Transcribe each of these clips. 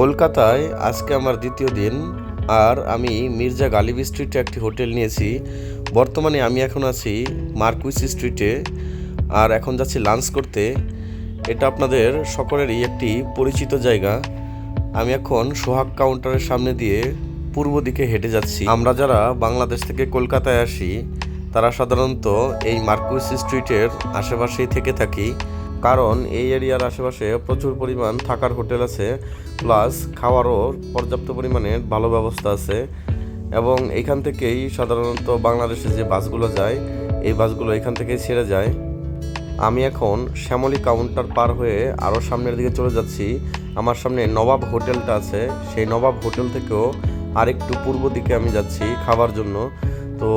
কলকাতায় আজকে আমার দ্বিতীয় দিন, আর আমি মির্জা গালিব স্ট্রিটে একটি হোটেল নিয়েছি। বর্তমানে আমি এখন আছি মার্কুইস স্ট্রিটে, আর এখন যাচ্ছি লাঞ্চ করতে। এটা আপনাদের সকলেরই একটি পরিচিত জায়গা। আমি এখন সোহাগ কাউন্টারের সামনে দিয়ে পূর্ব দিকে হেঁটে যাচ্ছি। আমরা যারা বাংলাদেশ থেকে কলকাতায় আসি, তারা সাধারণত এই মার্কুইস স্ট্রিটের আশেপাশেই থেকে থাকি। কারণ এই এরিয়ার আশেপাশে প্রচুর পরিমাণ থাকার হোটেল আছে, প্লাস খাওয়ারও পর্যাপ্ত পরিমাণে ভালো ব্যবস্থা আছে। এবং এখান থেকেই সাধারণত বাংলাদেশে যে বাসগুলো যায়, এই বাসগুলো এখান থেকেই ছেড়ে যায়। আমি এখন শ্যামলী কাউন্টার পার হয়ে আরও সামনের দিকে চলে যাচ্ছি। আমার সামনে নবাব হোটেলটা আছে, সেই নবাব হোটেল থেকেও আরেকটু পূর্ব দিকে আমি যাচ্ছি খাবার জন্য। তো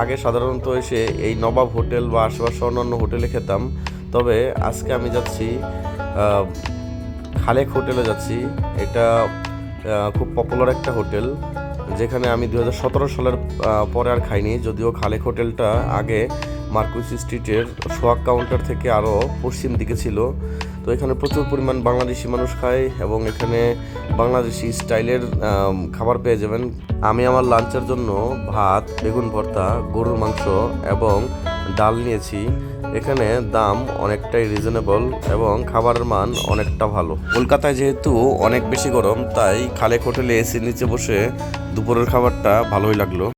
আগে সাধারণত এসে এই নবাব হোটেল বা আশেপাশে অন্যান্য হোটেলে খেতাম। তবে আজকে আমি যাচ্ছি খালেক হোটেলে যাচ্ছি। এটা খুব পপুলার একটা হোটেল, যেখানে আমি দু হাজার সতেরো সালের পরে আর খাইনি। যদিও খালেক হোটেলটা আগে মার্কুইস স্ট্রিটের সোয়াগ কাউন্টার থেকে আরও পশ্চিম দিকে ছিল। তো এখানে প্রচুর পরিমাণ বাংলাদেশি মানুষ খায় এবং এখানে বাংলাদেশি স্টাইলের খাবার পেয়ে যাবেন। আমি আমার লাঞ্চের জন্য ভাত, বেগুন ভর্তা, গরুর মাংস এবং ডাল নিয়েছি, এখানে দাম অনেকটাই রিজনেবল এবং খাবারের মান অনেকটা ভালো। কলকাতায় যেহেতু অনেক বেশি গরম, তাই খালেক হোটেলে এসির নিচে বসে দুপুরের খাবারটা ভালোই লাগল।